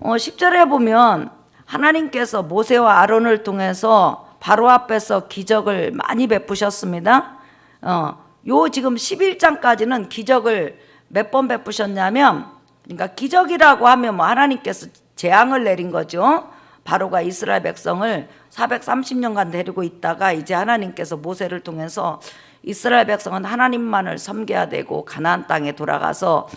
어, 10절에 보면 하나님께서 모세와 아론을 통해서 바로 앞에서 기적을 많이 베푸셨습니다. 어, 요 지금 11장까지는 기적을 몇 번 베푸셨냐면 그러니까 기적이라고 하면 뭐 하나님께서 재앙을 내린 거죠. 바로가 이스라엘 백성을 430년간 데리고 있다가 이제 하나님께서 모세를 통해서 이스라엘 백성은 하나님만을 섬겨야 되고 가나안 땅에 돌아가서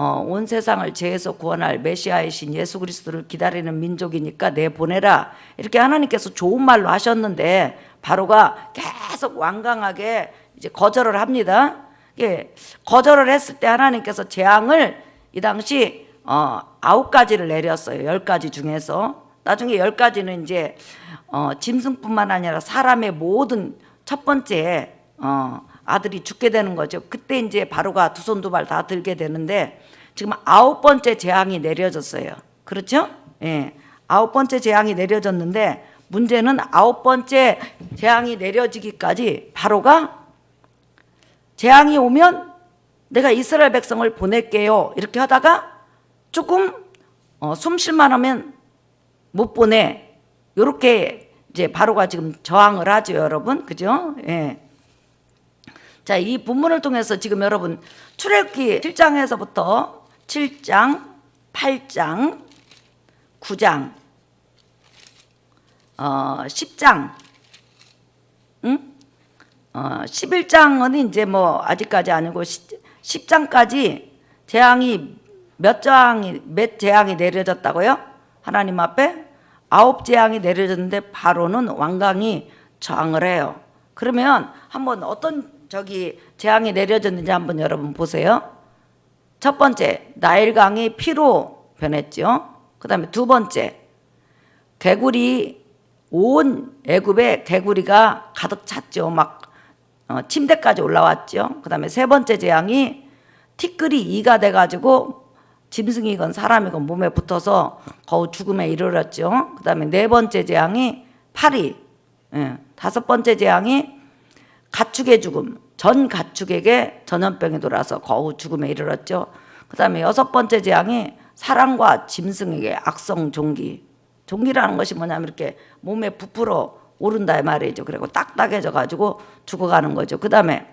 어, 온 세상을 죄에서 구원할 메시아이신 예수 그리스도를 기다리는 민족이니까 내 보내라 이렇게 하나님께서 좋은 말로 하셨는데 바로가 계속 완강하게 이제 거절을 합니다. 예, 거절을 했을 때 하나님께서 재앙을 이 당시 어, 아홉 가지를 내렸어요. 열 가지 중에서 나중에 열 가지는 이제 어, 짐승뿐만 아니라 사람의 모든 첫 번째 어, 아들이 죽게 되는 거죠. 그때 이제 바로가 두 손 두 발 다 들게 되는데 지금 아홉 번째 재앙이 내려졌어요. 그렇죠? 예. 아홉 번째 재앙이 내려졌는데 문제는 아홉 번째 재앙이 내려지기까지 바로가 재앙이 오면 내가 이스라엘 백성을 보낼게요. 이렇게 하다가 조금 어, 숨 쉴만 하면 못 보내. 요렇게 이제 바로가 지금 저항을 하죠, 여러분. 그죠? 예. 자, 이 본문을 통해서 지금 여러분 출애굽기 7장에서부터 7장, 8장, 9장, 어, 10장, 응? 어, 11장은 이제 뭐 아직까지 아니고 10, 장까지 재앙이 몇 장이 몇 재앙이 내려졌다고요? 하나님 앞에 아홉 재앙이 내려졌는데 바로는 왕강이 저항을 해요. 그러면 한번 어떤 저기 재앙이 내려졌는지 한번 여러분 보세요. 첫 번째 나일강이 피로 변했죠. 그다음에 두 번째 개구리 온 애굽에 개구리가 가득 찼죠. 막 어, 침대까지 올라왔죠. 그다음에 세 번째 재앙이 티끌이 이가 돼가지고 짐승이건 사람이건 몸에 붙어서 거의 죽음에 이르렀죠. 그다음에 네 번째 재앙이 파리, 예. 다섯 번째 재앙이 가축의 죽음, 전 가축에게 전염병이 돌아서 거의 죽음에 이르렀죠. 그 다음에 여섯 번째 재앙이 사람과 짐승에게 악성 종기. 종기라는 것이 뭐냐면 이렇게 몸에 부풀어 오른다 이 말이죠. 그리고 딱딱해져 가지고 죽어가는 거죠. 그 다음에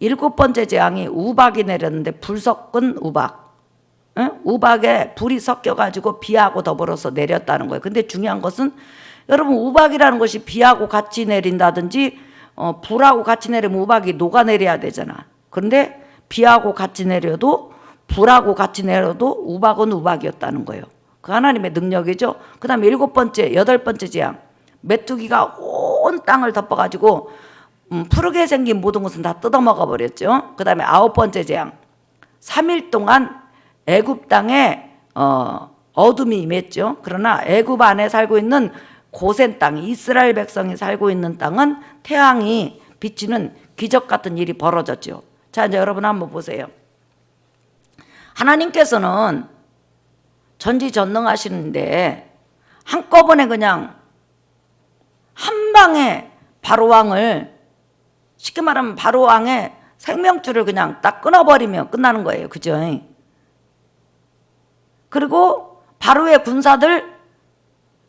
일곱 번째 재앙이 우박이 내렸는데 불 섞은 우박. 응? 우박에 불이 섞여 가지고 비하고 더불어서 내렸다는 거예요. 근데 중요한 것은 여러분 우박이라는 것이 비하고 같이 내린다든지 어, 불하고 같이 내리면 우박이 녹아내려야 되잖아. 그런데 비하고 같이 내려도 불하고 같이 내려도 우박은 우박이었다는 거예요. 그 하나님의 능력이죠. 그 다음에 일곱 번째, 여덟 번째 재앙. 메뚜기가 온 땅을 덮어가지고 음, 푸르게 생긴 모든 것은 다 뜯어먹어 버렸죠. 그 다음에 아홉 번째 재앙. 3일 동안 애굽 땅에 어, 어둠이 임했죠. 그러나 애굽 안에 살고 있는 고센 땅, 이스라엘 백성이 살고 있는 땅은 태양이 비치는 기적 같은 일이 벌어졌죠. 자, 이제 여러분 한번 보세요. 하나님께서는 전지전능하시는데 한꺼번에 그냥 한 방에 바로 왕을 쉽게 말하면 바로 왕의 생명줄을 그냥 딱 끊어버리면 끝나는 거예요. 그죠? 그리고 바로의 군사들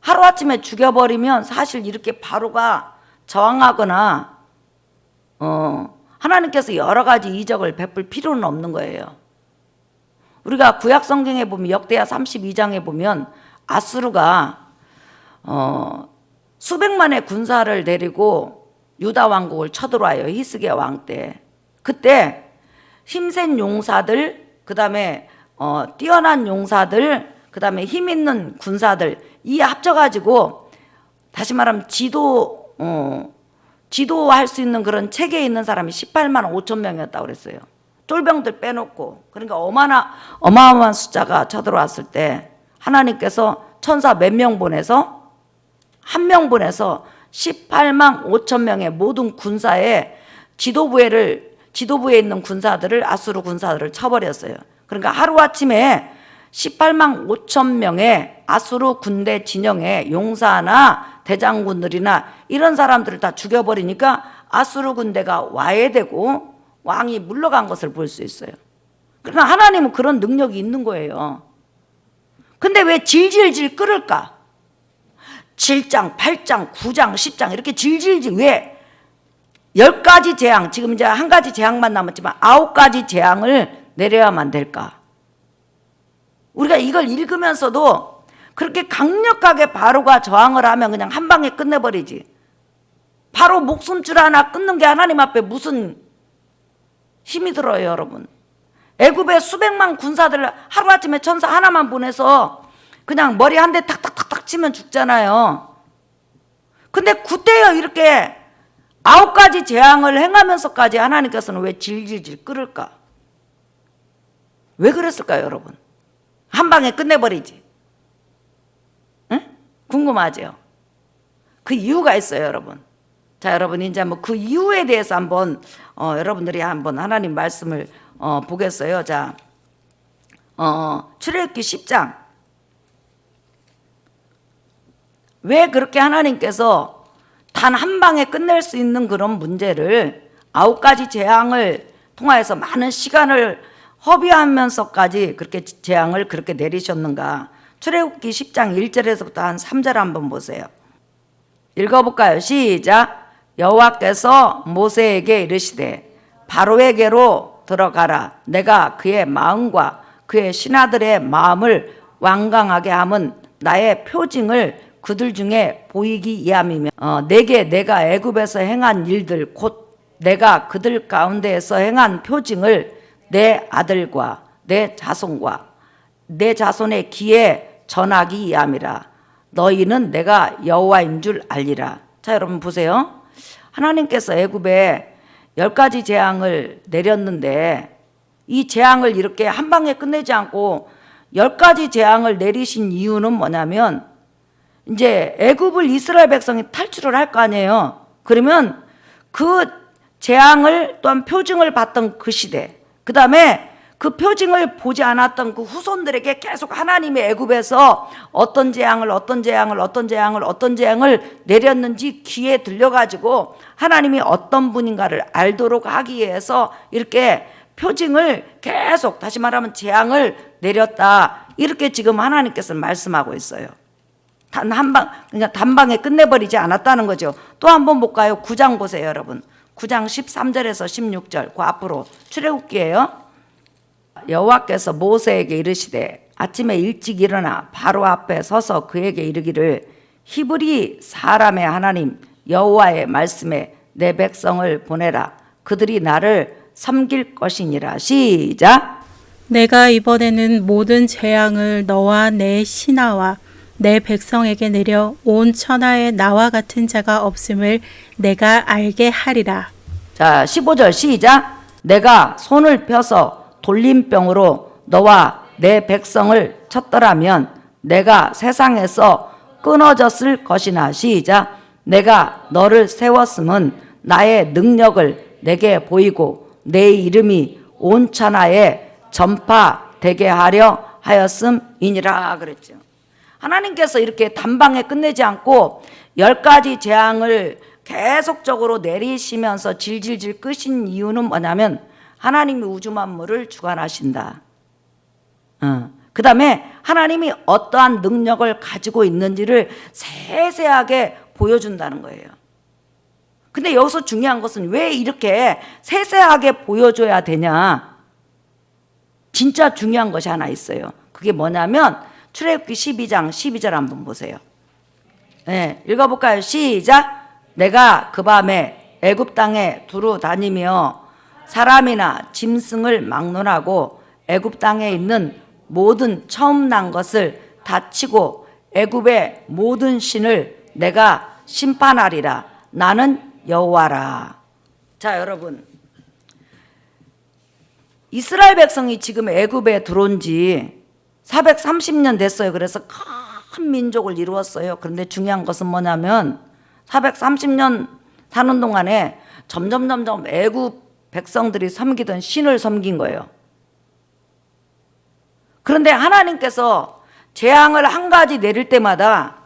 하루아침에 죽여버리면 사실 이렇게 바로가 저항하거나 어, 하나님께서 여러 가지 이적을 베풀 필요는 없는 거예요. 우리가 구약 성경에 보면 역대하 32장에 보면 아수르가 어, 수백만의 군사를 데리고 유다 왕국을 쳐들어와요. 히스기야 왕 때. 그때 힘센 용사들, 그다음에 어, 뛰어난 용사들, 그다음에 힘 있는 군사들 이 합쳐가지고 다시 말하면 지도 어, 지도할 수 있는 그런 체계에 있는 사람이 18만 5천 명이었다고 그랬어요. 쫄병들 빼놓고 그러니까 어마나 어마어마한 숫자가 쳐들어왔을 때 하나님께서 천사 몇 명 보내서 한 명 보내서 18만 5천 명의 모든 군사의 지도부에를 지도부에 있는 군사들을 아수르 군사들을 쳐버렸어요. 그러니까 하루 아침에 18만 5천 명의 아수르 군대 진영의 용사나 대장군들이나 이런 사람들을 다 죽여버리니까 아수르 군대가 와해되고 왕이 물러간 것을 볼 수 있어요. 그러나 하나님은 그런 능력이 있는 거예요. 근데 왜 질질질 끓을까? 7장, 8장, 9장, 10장 이렇게 질질질 왜? 열 가지 재앙, 지금 이제 한 가지 재앙만 남았지만 아홉 가지 재앙을 내려야만 될까? 우리가 이걸 읽으면서도 그렇게 강력하게 바로가 저항을 하면 그냥 한 방에 끝내버리지. 바로 목숨줄 하나 끊는 게 하나님 앞에 무슨 힘이 들어요, 여러분. 애굽의 수백만 군사들 하루아침에 천사 하나만 보내서 그냥 머리 한 대 탁탁탁탁 치면 죽잖아요. 근데 그때요 이렇게 아홉 가지 재앙을 행하면서까지 하나님께서는 왜 질질질 끓을까? 왜 그랬을까요, 여러분? 한 방에 끝내버리지. 응? 궁금하죠? 그 이유가 있어요, 여러분. 자, 여러분 이제 뭐 그 이유에 대해서 한번 어, 여러분들이 한번 하나님 말씀을 어, 보겠어요. 자, 어, 출애굽기 10장. 왜 그렇게 하나님께서 단 한 방에 끝낼 수 있는 그런 문제를 아홉 가지 재앙을 통하여서 많은 시간을 허비하면서까지 그렇게 재앙을 그렇게 내리셨는가? 출애굽기 10장 1절에서부터 한 3절 한번 보세요. 읽어볼까요? 시작. 여호와께서 모세에게 이르시되 바로에게로 들어가라. 내가 그의 마음과 그의 신하들의 마음을 완강하게 함은 나의 표징을 그들 중에 보이기 이함이며 어, 내게 내가 애굽에서 행한 일들 곧 내가 그들 가운데에서 행한 표징을 내 아들과 내 자손과 내 자손의 귀에 전하기 이함이라. 너희는 내가 여호와인 줄 알리라. 자 여러분 보세요. 하나님께서 애굽에 열 가지 재앙을 내렸는데 이 재앙을 이렇게 한 방에 끝내지 않고 열 가지 재앙을 내리신 이유는 뭐냐면 이제 애굽을 이스라엘 백성이 탈출을 할 거 아니에요. 그러면 그 재앙을 또한 표징을 받던 그 시대, 그 다음에 그 표징을 보지 않았던 그 후손들에게 계속 하나님의 애굽에서 어떤 재앙을 어떤 재앙을 어떤 재앙을 어떤 재앙을 내렸는지 귀에 들려가지고 하나님이 어떤 분인가를 알도록 하기 위해서 이렇게 표징을 계속 다시 말하면 재앙을 내렸다 이렇게 지금 하나님께서 말씀하고 있어요. 단 한 방, 그러니까 단방에 끝내버리지 않았다는 거죠. 또 한 번 볼까요? 9장 보세요, 여러분. 9장 13절에서 16절, 그 앞으로 출애굽기예요. 여호와께서 모세에게 이르시되 아침에 일찍 일어나 바로 앞에 서서 그에게 이르기를 히브리 사람의 하나님 여호와의 말씀에 내 백성을 보내라. 그들이 나를 섬길 것이니라. 시작. 내가 이번에는 모든 재앙을 너와 내 신하와 내 백성에게 내려 온 천하에 나와 같은 자가 없음을 내가 알게 하리라. 자, 15절 시작. 내가 손을 펴서 돌림병으로 너와 내 백성을 쳤더라면 내가 세상에서 끊어졌을 것이나 시작. 내가 너를 세웠음은 나의 능력을 내게 보이고 내 이름이 온 천하에 전파되게 하려 하였음이니라 그랬죠. 하나님께서 이렇게 단방에 끝내지 않고 열 가지 재앙을 계속적으로 내리시면서 질질질 끄신 이유는 뭐냐면 하나님이 우주 만물을 주관하신다. 어. 그 다음에 하나님이 어떠한 능력을 가지고 있는지를 세세하게 보여준다는 거예요. 근데 여기서 중요한 것은 왜 이렇게 세세하게 보여줘야 되냐? 진짜 중요한 것이 하나 있어요. 그게 뭐냐면 출애굽기 12장 12절 한번 보세요. 네, 읽어볼까요? 시작. 내가 그 밤에 애굽 땅에 두루 다니며 사람이나 짐승을 막론하고 애굽 땅에 있는 모든 처음 난 것을 다치고 애굽의 모든 신을 내가 심판하리라. 나는 여호와라. 자, 여러분. 이스라엘 백성이 지금 애굽에 들어온 지 430년 됐어요. 그래서 큰 민족을 이루었어요. 그런데 중요한 것은 뭐냐면 430년 사는 동안에 점점 점점 애굽 백성들이 섬기던 신을 섬긴 거예요. 그런데 하나님께서 재앙을 한 가지 내릴 때마다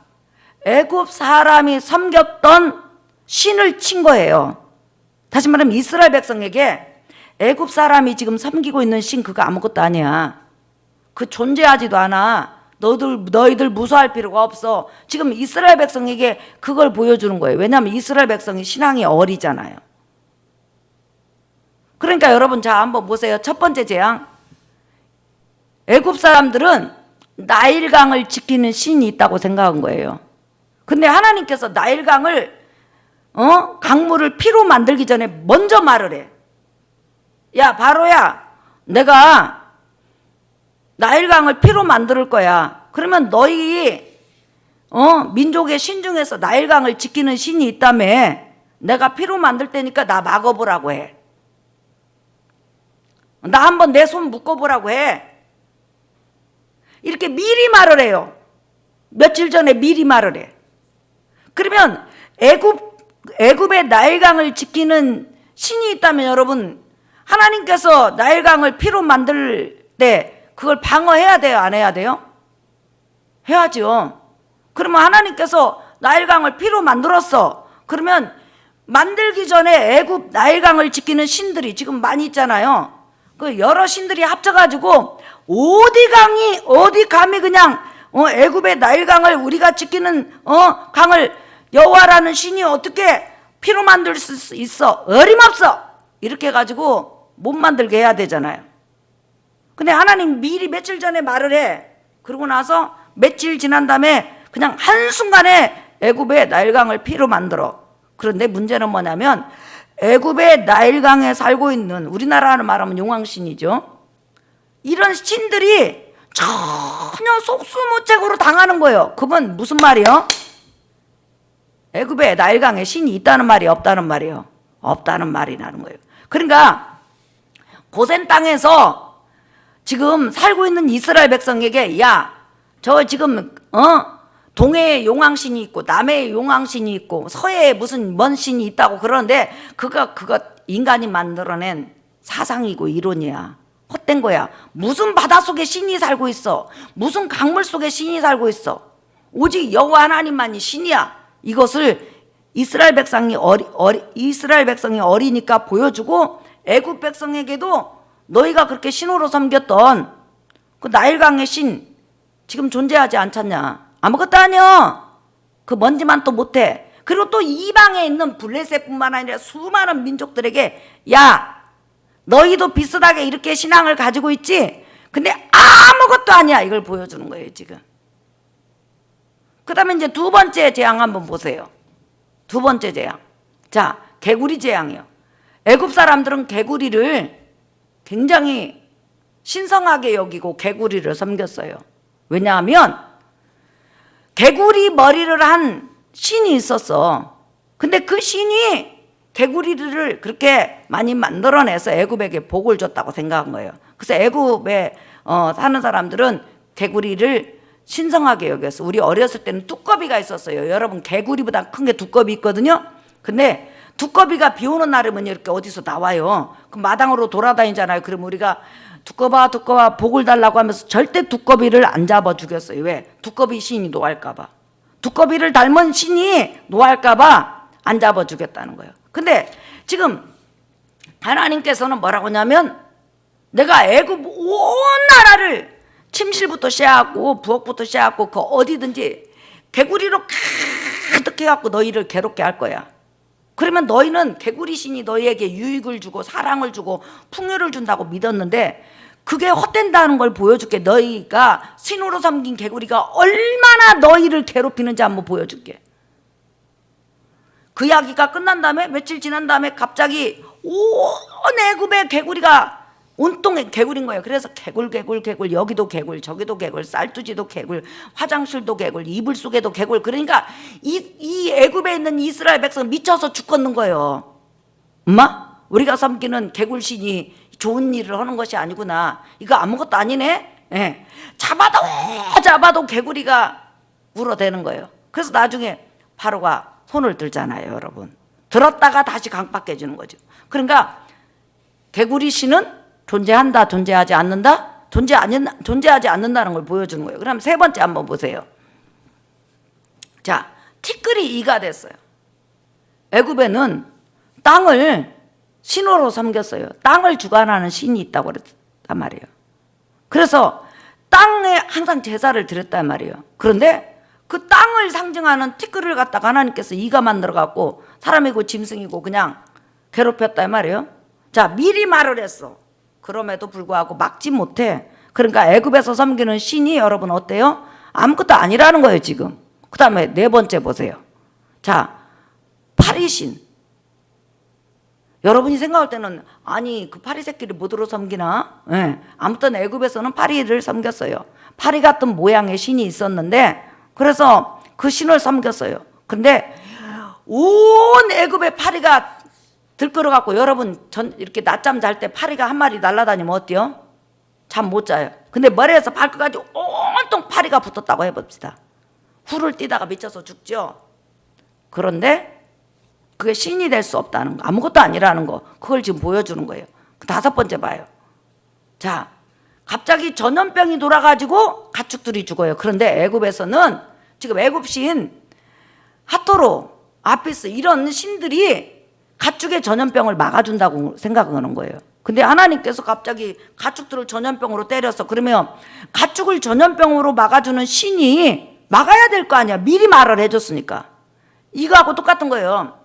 애굽 사람이 섬겼던 신을 친 거예요. 다시 말하면 이스라엘 백성에게 애굽 사람이 지금 섬기고 있는 신 그거 아무것도 아니야. 그 존재하지도 않아. 너희들 너희들 무서워할 필요가 없어. 지금 이스라엘 백성에게 그걸 보여주는 거예요. 왜냐하면 이스라엘 백성이 신앙이 어리잖아요. 그러니까 여러분 자 한번 보세요. 첫 번째 재앙. 애굽 사람들은 나일강을 지키는 신이 있다고 생각한 거예요. 근데 하나님께서 나일강을 어? 강물을 피로 만들기 전에 먼저 말을 해. 야, 바로야. 내가 나일강을 피로 만들 거야. 그러면 너희 어, 민족의 신 중에서 나일강을 지키는 신이 있다며. 내가 피로 만들 테니까 나 막아보라고 해. 나 한번 내 손 묶어보라고 해. 이렇게 미리 말을 해요. 며칠 전에 미리 말을 해. 그러면 애굽 애굽의 나일강을 지키는 신이 있다면 여러분 하나님께서 나일강을 피로 만들 때 그걸 방어해야 돼요, 안 해야 돼요? 해야죠. 그러면 하나님께서 나일강을 피로 만들었어. 그러면 만들기 전에 애굽 나일강을 지키는 신들이 지금 많이 있잖아요. 그 여러 신들이 합쳐가지고 어디 강이 어디 감히 그냥 어, 애굽의 나일강을 우리가 지키는 어 강을 여호와라는 신이 어떻게 피로 만들 수 있어 어림없어 이렇게 가지고 못 만들게 해야 되잖아요. 근데 하나님 미리 며칠 전에 말을 해. 그러고 나서 며칠 지난 다음에 그냥 한순간에 애굽의 나일강을 피로 만들어. 그런데 문제는 뭐냐면 애굽의 나일강에 살고 있는 우리나라로 말하면 용왕신이죠. 이런 신들이 전혀 속수무책으로 당하는 거예요. 그건 무슨 말이요? 애굽에 나일강에 신이 있다는 말이 없다는 말이에요. 없다는 말이 나는 거예요. 그러니까 고센 땅에서 지금 살고 있는 이스라엘 백성에게 야, 저 지금 어 동해에 용왕신이 있고 남해에 용왕신이 있고 서해에 무슨 먼 신이 있다고 그러는데 그거 그거 인간이 만들어낸 사상이고 이론이야. 헛된 거야. 무슨 바다 속에 신이 살고 있어. 무슨 강물 속에 신이 살고 있어. 오직 여호와 하나님만이 신이야. 이것을 이스라엘 백성이 어리, 어리 이스라엘 백성이 어리니까 보여주고 애굽 백성에게도 너희가 그렇게 신으로 섬겼던 그 나일강의 신 지금 존재하지 않잖냐. 아무것도 아니야. 그 먼지만 또 못해. 그리고 또 이방에 있는 블레셋뿐만 아니라 수많은 민족들에게 야 너희도 비슷하게 이렇게 신앙을 가지고 있지. 근데 아무것도 아니야. 이걸 보여주는 거예요 지금. 그 다음에 이제 두 번째 재앙 한번 보세요. 두 번째 재앙. 자 개구리 재앙이요. 애굽 사람들은 개구리를 굉장히 신성하게 여기고 개구리를 섬겼어요. 왜냐하면 개구리 머리를 한 신이 있었어. 근데 그 신이 개구리를 그렇게 많이 만들어내서 애굽에게 복을 줬다고 생각한 거예요. 그래서 애굽에 어, 사는 사람들은 개구리를 신성하게 여겼어. 우리 어렸을 때는 두꺼비가 있었어요. 여러분 개구리보다 큰 게 두꺼비 있거든요. 근데 두꺼비가 비 오는 날이면 이렇게 어디서 나와요. 그 마당으로 돌아다니잖아요. 그럼 우리가 두꺼봐 두꺼봐 복을 달라고 하면서 절대 두꺼비를 안 잡아 죽였어요. 왜? 두꺼비 신이 노할까봐. 두꺼비를 닮은 신이 노할까봐 안 잡아 죽였다는 거예요. 근데 지금 하나님께서는 뭐라고 하냐면 내가 애굽 온 나라를 침실부터 시작하고 부엌부터 시작하고 그 어디든지 개구리로 가득 해갖고 너희를 괴롭게 할 거야. 그러면 너희는 개구리 신이 너희에게 유익을 주고 사랑을 주고 풍요를 준다고 믿었는데 그게 헛된다는 걸 보여줄게. 너희가 신으로 섬긴 개구리가 얼마나 너희를 괴롭히는지 한번 보여줄게. 그 이야기가 끝난 다음에 며칠 지난 다음에 갑자기 온 애굽의 개구리가 온통에 개구리인 거예요. 그래서 개굴 개굴 개굴 여기도 개굴 저기도 개굴 쌀두지도 개굴 화장실도 개굴 이불 속에도 개굴 그러니까 이, 이 애굽에 있는 이스라엘 백성 미쳐서 죽겠는 거예요. 엄마 우리가 섬기는 개굴신이 좋은 일을 하는 것이 아니구나. 이거 아무것도 아니네. 예. 잡아도 잡아도 개구리가 울어대는 거예요. 그래서 나중에 바로가 손을 들잖아요, 여러분. 들었다가 다시 강박해 주는 거죠. 그러니까 개구리 신은 존재한다, 존재하지 않는다, 존재 아닌 존재하지 않는다는 걸 보여주는 거예요. 그럼 세 번째 한번 보세요. 자, 티끌이 이가 됐어요. 애굽에는 땅을 신호로 섬겼어요. 땅을 주관하는 신이 있다고 그랬단 말이에요. 그래서 땅 땅에 항상 제사를 드렸단 말이에요. 그런데 그 땅을 상징하는 티끌을 갖다가 하나님께서 이가 만들어 갖고 사람이고 짐승이고 그냥 괴롭혔단 말이에요. 자, 미리 말을 했어. 그럼에도 불구하고 막지 못해. 그러니까 애굽에서 섬기는 신이 여러분 어때요? 아무것도 아니라는 거예요, 지금. 그 다음에 네 번째 보세요. 자, 파리신. 여러분이 생각할 때는 아니 그 파리 새끼를 뭐으로 섬기나? 예. 아무튼 애굽에서는 파리를 섬겼어요. 파리 같은 모양의 신이 있었는데 그래서 그 신을 섬겼어요. 근데 온 애굽의 파리가 들끓어 갖고 여러분 전 이렇게 낮잠 잘 때 파리가 한 마리 날아다니면 어때요? 잠 못 자요. 근데 머리에서 발끝까지 온통 파리가 붙었다고 해봅시다. 후를 뛰다가 미쳐서 죽죠. 그런데 그게 신이 될 수 없다는 거, 아무것도 아니라는 거, 그걸 지금 보여주는 거예요. 그 다섯 번째 봐요. 자, 갑자기 전염병이 돌아가지고 가축들이 죽어요. 그런데 애굽에서는 지금 애굽 신 하토로, 아피스 이런 신들이 가축의 전염병을 막아준다고 생각하는 거예요. 근데 하나님께서 갑자기 가축들을 전염병으로 때려서 그러면 가축을 전염병으로 막아주는 신이 막아야 될 거 아니야. 미리 말을 해줬으니까. 이거하고 똑같은 거예요.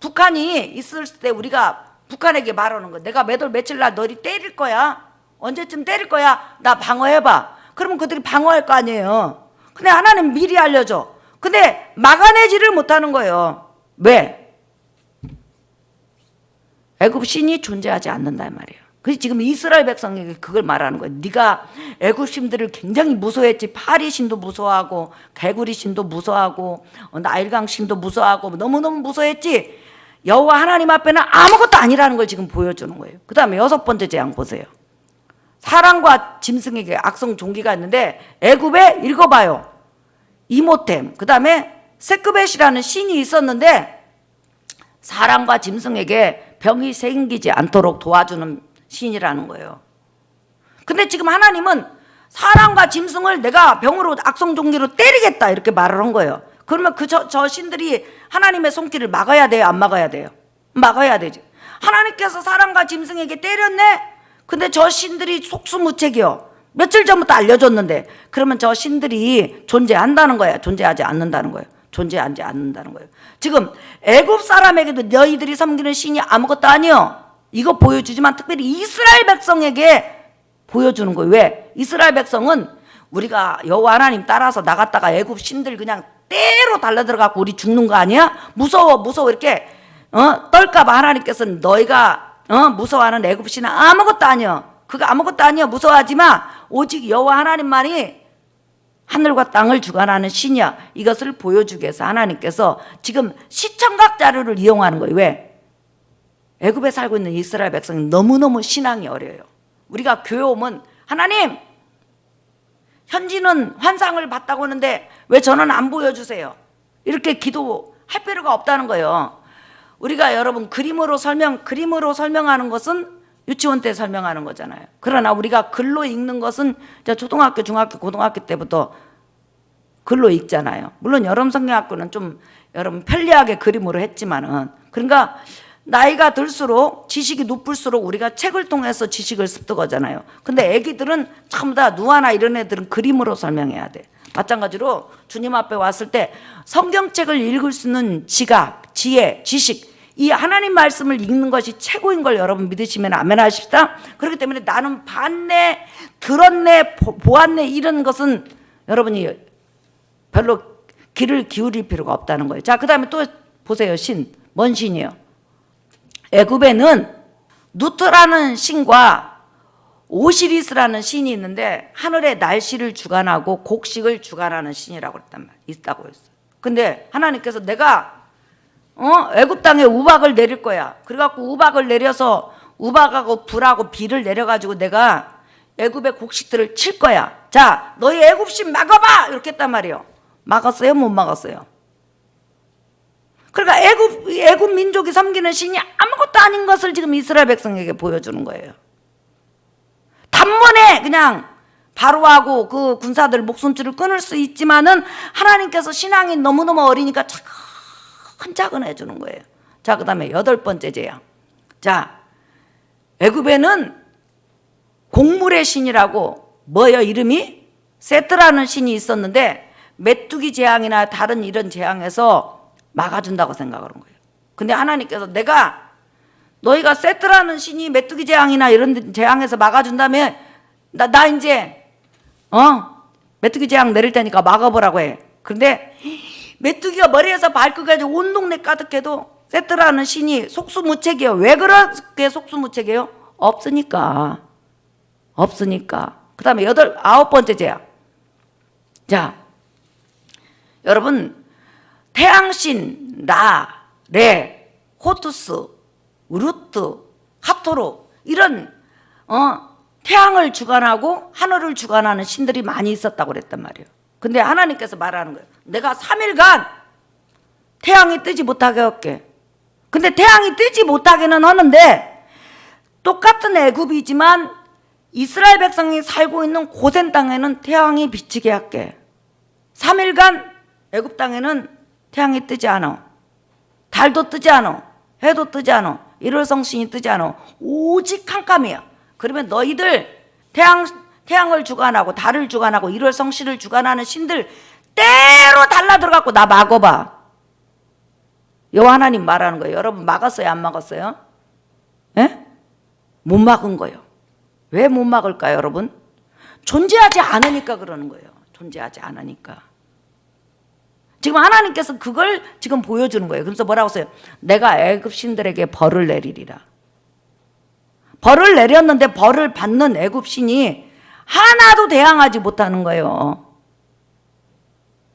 북한이 있을 때 우리가 북한에게 말하는 거. 내가 몇월 며칠 날 너희 때릴 거야. 언제쯤 때릴 거야. 나 방어해봐. 그러면 그들이 방어할 거 아니에요. 근데 하나님 미리 알려줘. 근데 막아내지를 못하는 거예요. 왜? 애굽 신이 존재하지 않는단 말이에요. 그래서 지금 이스라엘 백성에게 그걸 말하는 거예요. 네가 애굽 신들을 굉장히 무서워했지. 파리 신도 무서워하고 개구리 신도 무서워하고 어, 나일강 신도 무서워하고 너무너무 무서워했지. 여호와 하나님 앞에는 아무것도 아니라는 걸 지금 보여주는 거예요. 그 다음에 여섯 번째 재앙 보세요. 사람과 짐승에게 악성 종기가 있는데 애굽에 읽어봐요. 이모템. 그 다음에 세크벳이라는 신이 있었는데 사람과 짐승에게 병이 생기지 않도록 도와주는 신이라는 거예요. 근데 지금 하나님은 사람과 짐승을 내가 병으로 악성 종기로 때리겠다 이렇게 말을 한 거예요. 그러면 그 저 저 신들이 하나님의 손길을 막아야 돼요, 안 막아야 돼요? 막아야 되지. 하나님께서 사람과 짐승에게 때렸네. 근데 저 신들이 속수무책이요. 며칠 전부터 알려줬는데 그러면 저 신들이 존재한다는 거예요. 존재하지 않는다는 거예요. 존재하지 않는다는 거예요. 지금 애굽 사람에게도 너희들이 섬기는 신이 아무것도 아니요. 이거 보여주지만 특별히 이스라엘 백성에게 보여주는 거예요. 왜? 이스라엘 백성은 우리가 여호와 하나님 따라서 나갔다가 애굽 신들 그냥 때로 달려 들어갖고 우리 죽는 거 아니야? 무서워 무서워 이렇게 어? 떨까봐 하나님께서는 너희가 어? 무서워하는 애굽 신은 아무것도 아니야. 그거 아무것도 아니야. 무서워하지 마. 오직 여호와 하나님만이 하늘과 땅을 주관하는 신이야. 이것을 보여주기 위해서 하나님께서 지금 시청각 자료를 이용하는 거예요. 왜? 애굽에 살고 있는 이스라엘 백성이 너무너무 신앙이 어려요. 우리가 교회 오면 하나님 현지는 환상을 봤다고 하는데 왜 저는 안 보여주세요? 이렇게 기도할 필요가 없다는 거예요. 우리가 여러분 그림으로 설명 그림으로 설명하는 것은 유치원 때 설명하는 거잖아요. 그러나 우리가 글로 읽는 것은 초등학교, 중학교, 고등학교 때부터 글로 읽잖아요. 물론 여름 성경학교는 좀 여러분 편리하게 그림으로 했지만은 그러니까 나이가 들수록 지식이 높을수록 우리가 책을 통해서 지식을 습득하잖아요. 근데 애기들은 전부 다 누아나 이런 애들은 그림으로 설명해야 돼. 마찬가지로 주님 앞에 왔을 때 성경책을 읽을 수 있는 지각, 지혜, 지식 이 하나님 말씀을 읽는 것이 최고인 걸 여러분 믿으시면 아멘 하십시다. 그렇기 때문에 나는 봤네, 들었네, 보- 보았네 이런 것은 여러분이 별로 귀를 기울일 필요가 없다는 거예요. 자, 그다음에 또 보세요. 신. 뭔 신이요? 애굽에는 누트라는 신과 오시리스라는 신이 있는데 하늘의 날씨를 주관하고 곡식을 주관하는 신이라고 그랬단 말 있다고 했어요. 근데 하나님께서 내가 어 애굽 땅에 우박을 내릴 거야. 그래갖고 우박을 내려서 우박하고 불하고 비를 내려가지고 내가 애굽의 곡식들을 칠 거야. 자, 너희 애굽신 막아봐 이렇게 했단 말이에요. 막았어요? 못 막았어요? 그러니까 애굽 애굽 민족이 섬기는 신이 아무것도 아닌 것을 지금 이스라엘 백성에게 보여주는 거예요. 단번에 그냥 바로하고 그 군사들 목숨줄을 끊을 수 있지만은 하나님께서 신앙이 너무너무 어리니까 차 근차근 해주는 거예요. 자, 그 다음에 여덟 번째 재앙. 자, 애굽에는 곡물의 신이라고 뭐예요 이름이? 세트라는 신이 있었는데 메뚜기 재앙이나 다른 이런 재앙에서 막아준다고 생각하는 거예요. 근데 하나님께서 내가 너희가 세트라는 신이 메뚜기 재앙이나 이런 재앙에서 막아준다면 나, 나 이제 어 메뚜기 재앙 내릴 테니까 막아보라고 해. 그런데 메뚜기가 머리에서 발끝까지 온 동네 가득해도 세트라는 신이 속수무책이에요. 왜 그렇게 속수무책이에요? 없으니까. 없으니까. 그 다음에 여덟, 아홉 번째 재앙. 자, 여러분, 태양신, 라, 레, 호투스, 우루트, 하토르, 이런, 어, 태양을 주관하고 하늘을 주관하는 신들이 많이 있었다고 그랬단 말이에요. 근데 하나님께서 말하는 거예요. 내가 3일간 태양이 뜨지 못하게 할게. 근데 태양이 뜨지 못하게는 하는데 똑같은 애굽이지만 이스라엘 백성이 살고 있는 고센 땅에는 태양이 비치게 할게. 3일간 애굽 땅에는 태양이 뜨지 않아. 달도 뜨지 않아. 해도 뜨지 않아. 일월 성신이 뜨지 않아. 오직 캄캄이야. 그러면 너희들 태양 태양을 주관하고 달을 주관하고 일월성신을 주관하는 신들 때로 달라 들어갖고 나 막어봐. 여호와 하나님 말하는 거예요. 여러분 막았어요, 안 막았어요? 예? 못 막은 거예요. 왜 못 막을까요, 여러분? 존재하지 않으니까 그러는 거예요. 존재하지 않으니까. 지금 하나님께서 그걸 지금 보여주는 거예요. 그래서 뭐라고 써요? 내가 애굽 신들에게 벌을 내리리라. 벌을 내렸는데 벌을 받는 애굽 신이 하나도 대항하지 못하는 거예요.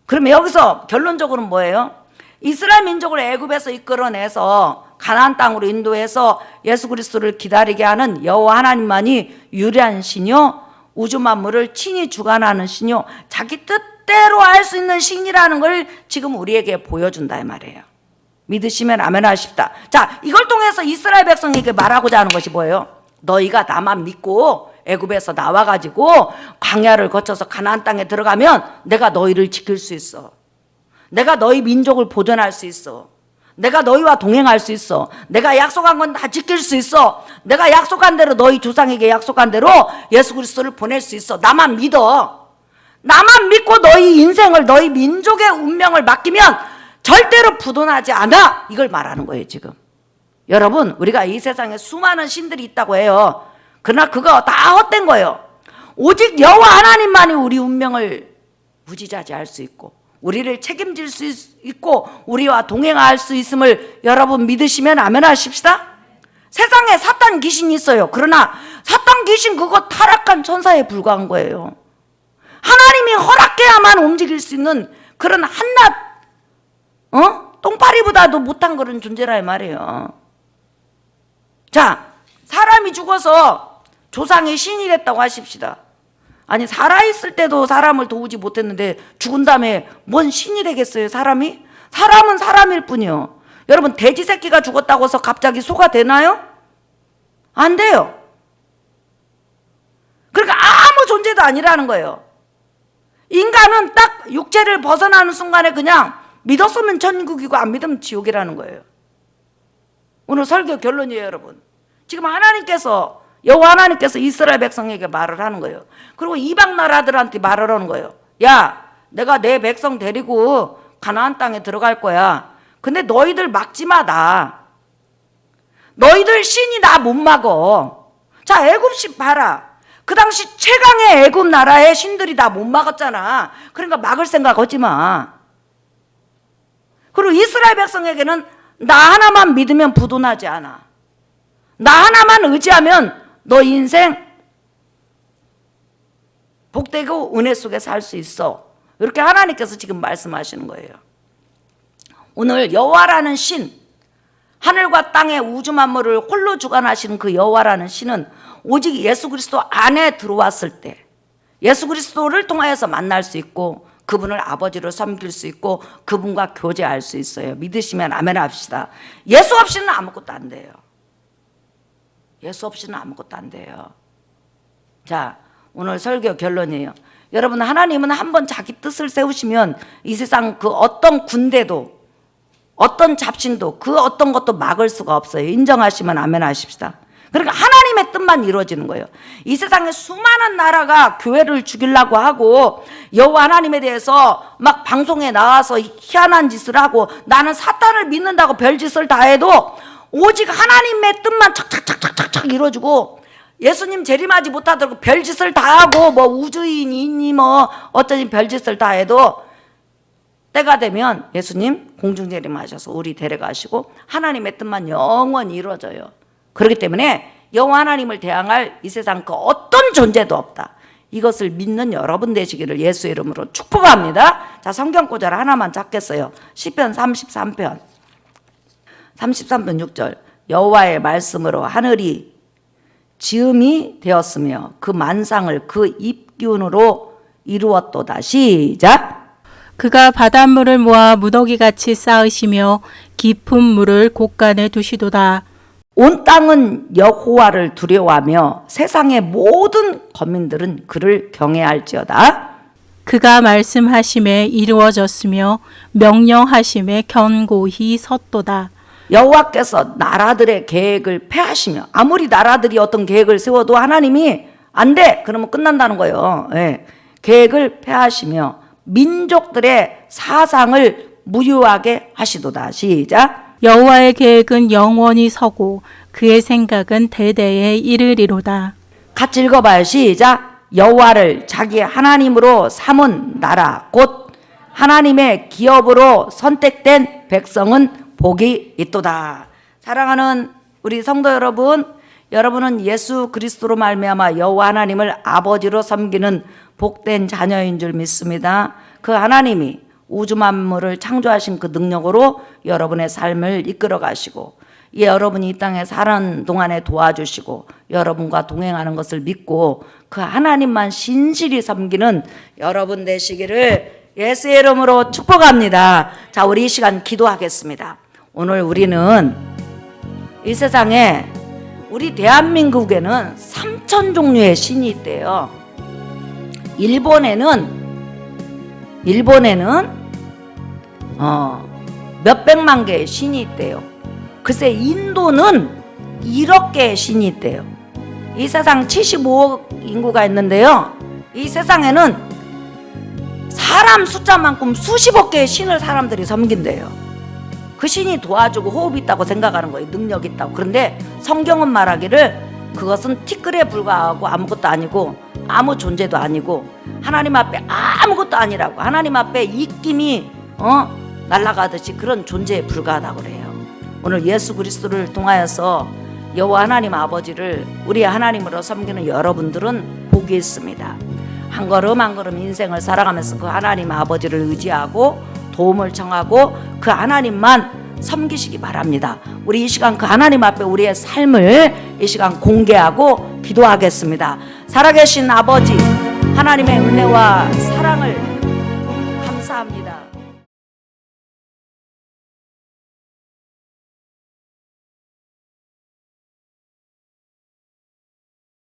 그러면 여기서 결론적으로는 뭐예요? 이스라엘 민족을 애굽에서 이끌어내서 가나안 땅으로 인도해서 예수 그리스도를 기다리게 하는 여호와 하나님만이 유리한 신이요 우주 만물을 친히 주관하는 신이요 자기 뜻대로 할 수 있는 신이라는 걸 지금 우리에게 보여준다 이 말이에요. 믿으시면 아멘 하십다. 자, 이걸 통해서 이스라엘 백성에게 말하고자 하는 것이 뭐예요? 너희가 나만 믿고 애굽에서 나와 가지고 광야를 거쳐서 가나안 땅에 들어가면 내가 너희를 지킬 수 있어. 내가 너희 민족을 보존할 수 있어. 내가 너희와 동행할 수 있어. 내가 약속한 건 다 지킬 수 있어. 내가 약속한 대로 너희 조상에게 약속한 대로 예수 그리스도를 보낼 수 있어. 나만 믿어. 나만 믿고 너희 인생을 너희 민족의 운명을 맡기면 절대로 부도나지 않아. 이걸 말하는 거예요, 지금. 여러분, 우리가 이 세상에 수많은 신들이 있다고 해요. 그러나 그거 다 헛된 거예요. 오직 여호와 하나님만이 우리 운명을 무지자지할 수 있고 우리를 책임질 수 있- 있고 우리와 동행할 수 있음을 여러분 믿으시면 아멘 하십시다. 세상에 사탄 귀신이 있어요. 그러나 사탄 귀신 그거 타락한 천사에 불과한 거예요. 하나님이 허락해야만 움직일 수 있는 그런 한낱 어? 똥파리보다도 못한 그런 존재라 이 말이에요. 자, 사람이 죽어서 조상이 신이 됐다고 하십시다. 아니 살아있을 때도 사람을 도우지 못했는데 죽은 다음에 뭔 신이 되겠어요 사람이? 사람은 사람일 뿐이요. 여러분 돼지 새끼가 죽었다고 해서 갑자기 소가 되나요? 안 돼요. 그러니까 아무 존재도 아니라는 거예요. 인간은 딱 육체를 벗어나는 순간에 그냥 믿었으면 천국이고 안 믿으면 지옥이라는 거예요. 오늘 설교 결론이에요, 여러분. 지금 하나님께서 여호와 하나님께서 이스라엘 백성에게 말을 하는 거예요. 그리고 이방 나라들한테 말을 하는 거예요. 야, 내가 내 백성 데리고 가나안 땅에 들어갈 거야. 근데 너희들 막지 마 나. 너희들 신이 나 못 막어. 자, 애굽신 봐라. 그 당시 최강의 애굽 나라의 신들이 다못 막았잖아. 그러니까 막을 생각 하지 마. 그리고 이스라엘 백성에게는 나 하나만 믿으면 부도나지 않아. 나 하나만 의지하면 너 인생 복되고 은혜 속에 살 수 있어. 이렇게 하나님께서 지금 말씀하시는 거예요. 오늘 여호와라는 신, 하늘과 땅의 우주 만물을 홀로 주관하시는 그 여호와라는 신은 오직 예수 그리스도 안에 들어왔을 때 예수 그리스도를 통하여서 만날 수 있고 그분을 아버지로 섬길 수 있고 그분과 교제할 수 있어요. 믿으시면 아멘 합시다. 예수 없이는 아무것도 안 돼요. 예수 없이는 아무것도 안 돼요. 자, 오늘 설교 결론이에요. 여러분, 하나님은 한번 자기 뜻을 세우시면 이 세상 그 어떤 군대도 어떤 잡신도 그 어떤 것도 막을 수가 없어요. 인정하시면 아멘 하십시다. 그러니까 하나님의 뜻만 이루어지는 거예요. 이 세상에 수많은 나라가 교회를 죽이려고 하고 여호와 하나님에 대해서 막 방송에 나와서 희한한 짓을 하고 나는 사탄을 믿는다고 별짓을 다 해도 오직 하나님의 뜻만 착착착착착착 이루어지고 예수님 재림하지 못하도록 별짓을 다 하고 뭐 우주인이 있니 뭐 어쩌니 별짓을 다 해도 때가 되면 예수님 공중 재림하셔서 우리 데려가시고 하나님의 뜻만 영원히 이루어져요. 그렇기 때문에 여호와 하나님을 대항할 이 세상 그 어떤 존재도 없다. 이것을 믿는 여러분 되시기를 예수 이름으로 축복합니다. 자, 성경 구절 하나만 찾겠어요. 시편 33편. 33편 6절. 여호와의 말씀으로 하늘이 지음이 되었으며 그 만상을 그 입균으로 이루었도다. 시작. 그가 바닷물을 모아 무더기 같이 쌓으시며 깊은 물을 곳간에 두시도다. 온 땅은 여호와를 두려워하며 세상의 모든 거민들은 그를 경외할지어다. 그가 말씀하심에 이루어졌으며 명령하심에 견고히 섰도다. 여호와께서 나라들의 계획을 폐하시며 아무리 나라들이 어떤 계획을 세워도 하나님이 안 돼. 그러면 끝난다는 거예요. 예. 계획을 폐하시며 민족들의 사상을 무효하게 하시도다. 시작. 여호와의 계획은 영원히 서고 그의 생각은 대대에 이르리로다. 같이 읽어봐요. 시작. 여호와를 자기 하나님으로 삼은 나라 곧 하나님의 기업으로 선택된 백성은 복이 있도다. 사랑하는 우리 성도 여러분, 여러분은 예수 그리스도로 말미암아 여호와 하나님을 아버지로 섬기는 복된 자녀인 줄 믿습니다. 그 하나님이 우주 만물을 창조하신 그 능력으로 여러분의 삶을 이끌어 가시고 예, 여러분이 이 땅에 사는 동안에 도와주시고 여러분과 동행하는 것을 믿고 그 하나님만 신실히 섬기는 여러분 되시기를 예수의 이름으로 축복합니다. 자, 우리 이 시간 기도하겠습니다. 오늘 우리는 이 세상에 우리 대한민국에는 3천 종류의 신이 있대요. 일본에는 일본에는 어, 몇백만 개의 신이 있대요. 글쎄 인도는 1억 개의 신이 있대요. 이 세상 75억 인구가 있는데요. 이 세상에는 사람 숫자만큼 수십억 개의 신을 사람들이 섬긴대요. 그 신이 도와주고 호흡이 있다고 생각하는 거예요. 능력이 있다고. 그런데 성경은 말하기를 그것은 티끌에 불과하고 아무것도 아니고 아무 존재도 아니고 하나님 앞에 아무것도 아니라고 하나님 앞에 입김이 어 날아가듯이 그런 존재에 불과하다고 그래요. 오늘 예수 그리스도를 통하여서 여호와 하나님 아버지를 우리 하나님으로 섬기는 여러분들은 복이 있습니다. 한 걸음 한 걸음 인생을 살아가면서 그 하나님 아버지를 의지하고 도움을 청하고 그 하나님만 섬기시기 바랍니다. 우리 이 시간 그 하나님 앞에 우리의 삶을 이 시간 공개하고 기도하겠습니다. 살아계신 아버지 하나님의 은혜와 사랑을